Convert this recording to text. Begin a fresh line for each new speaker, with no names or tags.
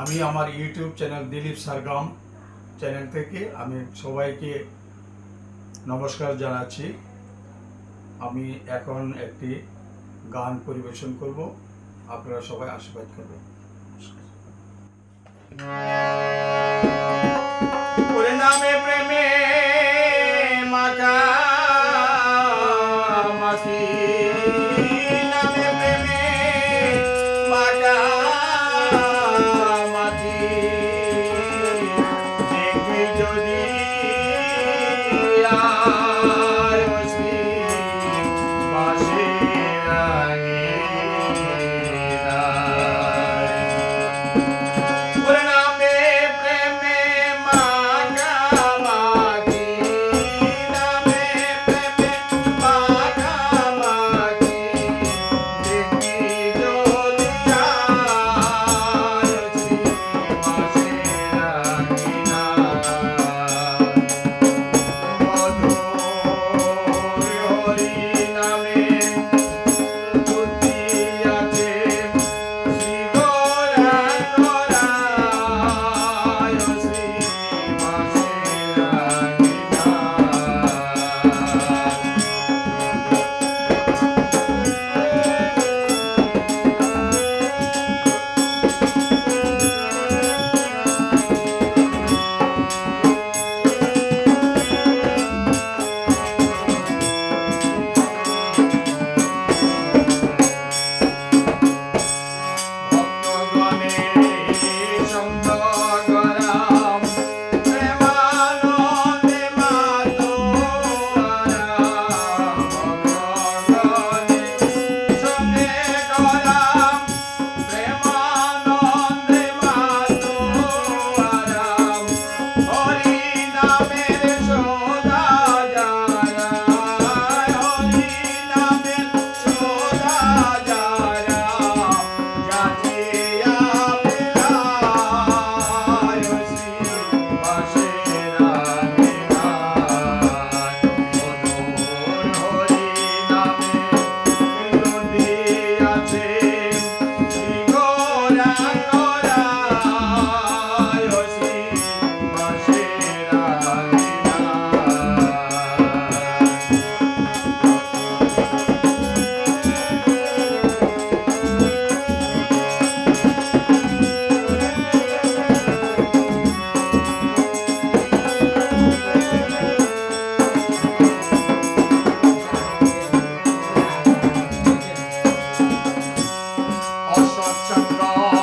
আমি আমার YouTube channel Dilip Sargram channel থেকে আমি সবাইকে নমস্কার জানাচ্ছি। আমি এখন একটি গান পরিবেশন করব। আপনারা সবাই আশীর্বাদ করবেন। নামে প্রেমে মাখা মাখি 张高.